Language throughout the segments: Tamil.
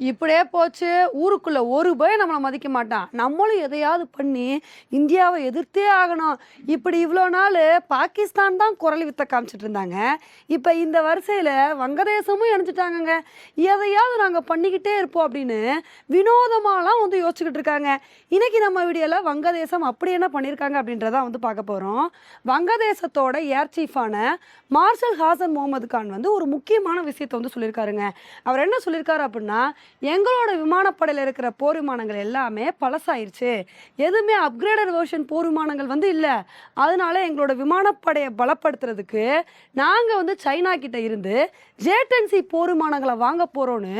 இப்படியே போச்சு ஊருக்குள்ளே ஒரு பயம் நம்மளை மதிக்க மாட்டான். நம்மளும் எதையாவது பண்ணி இந்தியாவை எதிர்த்தே ஆகணும். இப்படி இவ்வளோ நாள் பாகிஸ்தான் தான் குரல் வித்த காமிச்சிட்டு இருந்தாங்க. இப்போ இந்த வரிசையில் வங்கதேசமும் இணைஞ்சிட்டாங்கங்க. எதையாவது நாங்கள் பண்ணிக்கிட்டே இருப்போம் அப்படின்னு வினோதமாலாம் வந்து யோசிச்சுக்கிட்டு இருக்காங்க. இன்றைக்கி நம்ம வீடியோவில் வங்கதேசம் அப்படி என்ன பண்ணியிருக்காங்க அப்படின்றதான் வந்து பார்க்க போகிறோம் வங்கதேசத்தோட ஏர் சீஃபான மார்ஷல் ஹாசன் முகமது கான் வந்து ஒரு முக்கியமான விஷயத்தை வந்து சொல்லியிருக்காருங்க. அவர் என்ன சொல்லியிருக்காரு அப்படின்னா எங்களோட விமானப்படையில் இருக்கிற போர் விமானங்கள் எல்லாமே பழசாயிருச்சு. எதுவுமே அப்கிரேடட் வேர்ஷன் போர் விமானங்கள் வந்து இல்லை. அதனால எங்களோட விமானப்படையை பலப்படுத்துறதுக்கு நாங்கள் வந்து சைனா கிட்ட இருந்து ஜேடன்சி போர் விமானங்களை வாங்க போகிறோன்னு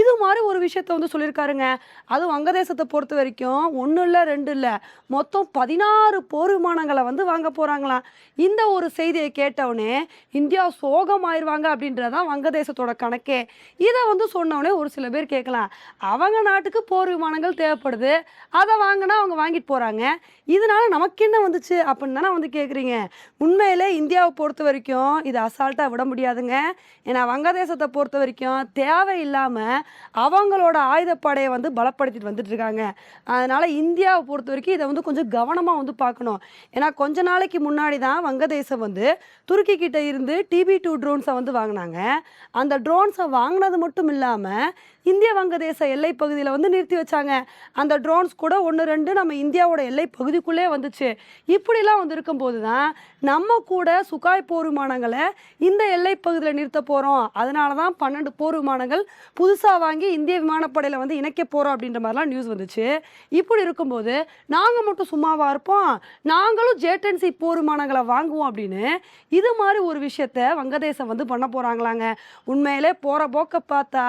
இது மாதிரி ஒரு விஷயத்த வந்து சொல்லியிருக்காருங்க. அதுவும் வங்கதேசத்தை பொறுத்த வரைக்கும் ஒன்றும் இல்லை ரெண்டு இல்லை. மொத்தம் பதினாறு போர் விமானங்களை வந்து வாங்க போகிறாங்களாம் இந்த ஒரு செய்தியை கேட்டவுடனே இந்தியா சோகமாயிருவாங்க அப்படின்றதான் வங்கதேசத்தோட கணக்கே. இதை வந்து சொன்னவுடனே ஒரு சில பேர் கேட்கலாம். அவங்க நாட்டுக்கு போர் விமானங்கள் தேவைப்படுது. அதை வாங்கினா அவங்க வாங்கிட்டு போகிறாங்க இதனால நமக்கு என்ன வந்துச்சு அப்படின்னு தானே வந்து கேட்குறீங்க உண்மையிலே இந்தியாவை பொறுத்த வரைக்கும் இது அசால்ட்டாக விட முடியாதுங்க. ஏன்னா வங்கதேசத்தை பொறுத்த வரைக்கும் தேவையில்லாமல் அவங்களோட ஆயுதப்படையை வந்து பலப்படுத்திட்டு வந்துட்டு இருக்காங்க. அதனால் இந்தியாவை பொறுத்த வரைக்கும் இதை வந்து கொஞ்சம் கவனமாக வந்து பார்க்கணும். ஏன்னா கொஞ்ச நாளைக்கு முன்னாடி தான் வங்கதேசம் வந்து துருக்கி கிட்ட இருந்து டிபி டூ ட்ரோன்ஸை வந்து வாங்கினாங்க. அந்த ட்ரோன்ஸை வாங்கினது மட்டும் இல்லாமல் இந்திய வங்கதேச எல்லை பகுதியில் வந்து நிறுத்தி வச்சாங்க. அந்த ட்ரோன்ஸ் கூட ஒன்று ரெண்டு நம்ம இந்தியாவோட எல்லை பகுதிக்குள்ளே வந்துச்சு. இப்படிலாம் வந்து இருக்கும்போது தான் நம்ம கூட சுகாய் போர் விமானங்களை இந்த எல்லை பகுதியில் நிறுத்த போகிறோம் அதனால தான் பன்னெண்டு போர் விமானங்கள் புதுசாக வாங்கி இந்திய விமானப்படையில் வந்து இணைக்க போகிறோம் அப்படின்ற மாதிரிலாம் நியூஸ் வந்துச்சு. இப்படி இருக்கும்போது நாங்கள் மட்டும் சும்மாவாக இருப்போம்? நாங்களும் ஜேட்டன்சி போர் விமானங்களை வாங்குவோம் அப்படின்னு இது மாதிரி ஒரு விஷயத்த வங்கதேசம் வந்து பண்ண போகிறாங்களாங்க உண்மையிலே போகிற போக்க பார்த்தா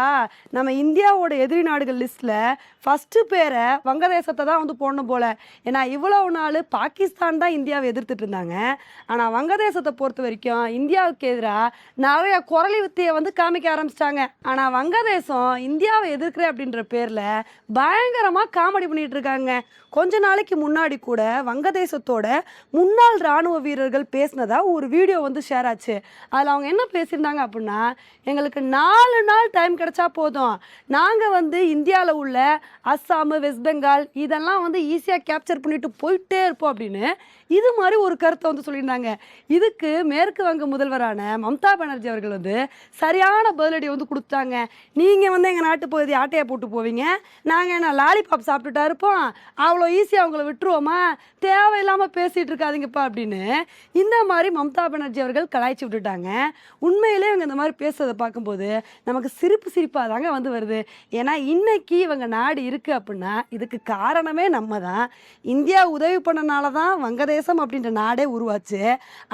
நம்ம இந்தியாவோட எதிரி நாடுகள் லிஸ்ட்டில் ஃபஸ்ட்டு பேரை வங்கதேசத்தை தான் வந்து போடணும் போல. ஏன்னா இவ்வளவு நாள் பாகிஸ்தான் தான் இந்தியாவை எதிர்த்துட்டு இருந்தாங்க. ஆனால் வங்கதேசத்தை பொறுத்த வரைக்கும் இந்தியாவுக்கு எதிராக நிறைய குரலி வித்தியை வந்து காமிக்க ஆரம்பிச்சிட்டாங்க. ஆனால் வங்கதேசம் இந்தியாவை எதிர்க்கிறேன் அப்படின்ற பேரில் பயங்கரமாக காமெடி பண்ணிகிட்டு இருக்காங்க. கொஞ்ச நாளைக்கு முன்னாடி கூட வங்கதேசத்தோட முன்னாள் ராணுவ வீரர்கள் பேசினதாக ஒரு வீடியோ வந்து ஷேர் ஆச்சு. அதில் அவங்க என்ன பேசியிருந்தாங்க அப்படின்னா எங்களுக்கு நாலு நாள் டைம் கிடைச்சா போதும். நாங்கள் வந்து இந்தியாவில் உள்ள அஸ்ஸாம் வெஸ்ட் பெங்கால் இதெல்லாம் வந்து ஈஸியாக கேப்சர் பண்ணிட்டு போயிட்டே இருப்போம் அப்படின்னு இது மாதிரி ஒரு கருத்தை வந்து சொல்லியிருந்தாங்க. இதுக்கு மேற்கு வங்க முதல்வரான மம்தா பானர்ஜி அவர்கள் வந்து சரியான பதிலடி வந்து கொடுத்தாங்க நீங்கள் வந்து எங்கள் நாட்டு பகுதி ஆட்டையை போட்டு போவீங்க. நாங்கள் என்ன லாலிபாப் சாப்பிட்டுட்டா இருப்போம். அவ்வளோ ஈஸியாக அவங்கள விட்டுருவோமா? தேவையில்லாமல் பேசிகிட்டு இருக்காதிங்கப்பா அப்படின்னு இந்த மாதிரி மம்தா பானர்ஜி அவர்கள் கலாய்ச்சி விட்டுட்டாங்க. உண்மையிலே இவங்க இந்த மாதிரி பேசுறதை பார்க்கும்போது நமக்கு சிரிப்பு சிரிப்பாக தாங்க வந்து வருது. ஏன்னா இன்னைக்கு இவங்க நாடு இருக்குது அப்படின்னா இதுக்கு காரணமே நம்ம தான் இந்தியா உதவி பண்ணனால தான் வங்கதேசம் அப்படின்ற நாடே உருவாச்சு.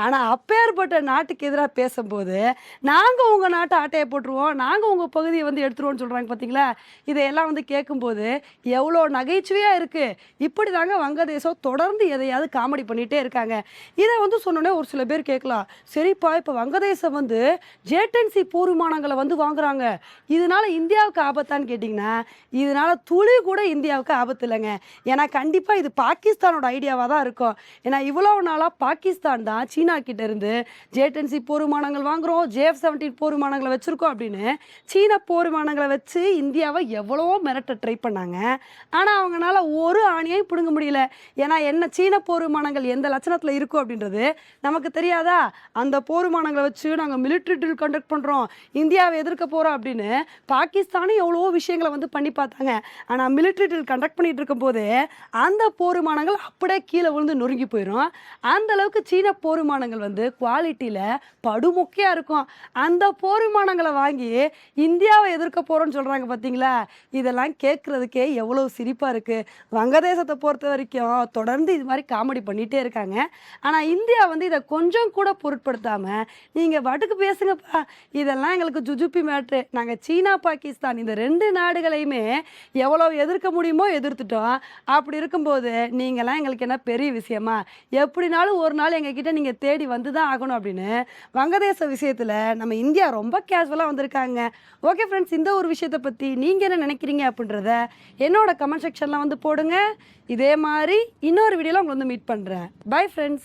ஆனால் அப்பேற்பட்ட நாட்டுக்கு எதிராக பேசும்போது நாங்கள் உங்கள் நாட்டை ஆட்டையை போட்டுருவோம் நாங்கள் உங்கள் பகுதியை வந்து எடுத்துருவோம்னு சொல்கிறாங்க பார்த்தீங்களா இதையெல்லாம் வந்து கேட்கும்போது எவ்வளோ நகைச்சுவையாக இருக்குது இப்படி தாங்க வங்கதேசம் தொடர்ந்து எதையாவது காமெடி பண்ணிகிட்டே இருக்காங்க. இதை வந்து சொன்னோன்னே ஒரு சில பேர் கேட்கலாம் சரிப்பா இப்போ வங்கதேசம் வந்து ஜேடன்சி போர் விமானங்களை வந்து வாங்குறாங்க. இதனால இந்தியாவுக்கு ஆபத்தான்னு கேட்டிங்கன்னா இதனால் துளி கூட இந்தியாவுக்கு ஆபத்து இல்லைங்க. ஏன்னா கண்டிப்பாக இது பாகிஸ்தானோட ஐடியாவாக தான் இருக்கும். ஏன்னா இவ்வளோ நாளாக பாகிஸ்தான் தான் சீனா கிட்ட இருந்து ஜேடன்சி போர் விமானங்கள் வாங்குகிறோம் ஜேஎஃப் செவன்டீன் போர் விமானங்களை வச்சுருக்கோம் அப்படின்னு சீன போர் விமானங்களை வச்சு இந்தியாவை எவ்வளவோ மிரட்ட ட்ரை பண்ணாங்க. ஆனால் அவங்களால ஒரு ஆணியையும் பிடுங்க முடியல. ஏன்னா என்ன சீன போர் விமானங்கள் எந்த லட்சணத்தில் இருக்கும் அப்படின்றது நமக்கு தெரியாதா? அந்த போர் விமானங்களை வச்சு நாங்கள் மிலிட்ரி ட்ரில் கண்டக்ட் பண்ணுறோம் இந்தியாவை எதிர்க்க போகிறோம் அப்படின்னு பாகிஸ்தானும் எவ்வளவோ விஷயங்களை வந்து பண்ணி பார்த்தாங்க. ஆனால் மிலிட்ரி ட்ரில் கண்டக்ட் பண்ணிட்டு இருக்கும்போது அந்த போருமானங்கள் அப்படியே கீழே விழுந்து நொறுங்கி போயிடும் அந்த அளவுக்கு சீன போருமானங்கள் வந்து குவாலிட்டியில் படுமொக்கையாக இருக்கும். அந்த போருமானங்களை வாங்கி இந்தியாவை எதிர்க்க போகிறோன்னு சொல்கிறாங்க பார்த்தீங்களா இதெல்லாம் கேட்குறதுக்கே எவ்வளோ சிரிப்பாக இருக்குது வங்கதேசத்தை பொறுத்த வரைக்கும் தொடர்ந்து இது மாதிரி காமெடி பண்ணிகிட்டே இருக்காங்க. ஆனால் இந்தியா வந்து இதை கொஞ்சம் கூட பொருட்படுத்தாமல் நீங்கள் வட்டுக்கு பேசுங்கப்பா. இதெல்லாம் எங்களுக்கு ஜுஜுப்பி மேட்ரு நாங்கள் சீனா பாகிஸ்தான் இந்த இந்த ரெண்டு நாடுகளையுமே எவ்வளோ எதிர்க்க முடியுமோ எதிர்த்துட்டோம். அப்படி இருக்கும்போது நீங்களாம் எங்களுக்கு என்ன பெரிய விஷயமா? எப்படினாலும் ஒரு நாள் எங்ககிட்ட நீங்கள் தேடி வந்து தான் ஆகணும் அப்படின்னு வங்கதேச விஷயத்தில் நம்ம இந்தியா ரொம்ப கேஷுவலாக வந்திருக்காங்க. ஓகே ஃப்ரெண்ட்ஸ் இந்த ஒரு விஷயத்தை பற்றி நீங்கள் என்ன நினைக்கிறீங்க அப்படின்றத என்னோட கமெண்ட் செக்ஷனில் வந்து போடுங்க. இதே மாதிரி இன்னொரு வீடியோவில் உங்களை வந்து மீட் பண்ணுறேன் பை ஃப்ரெண்ட்ஸ்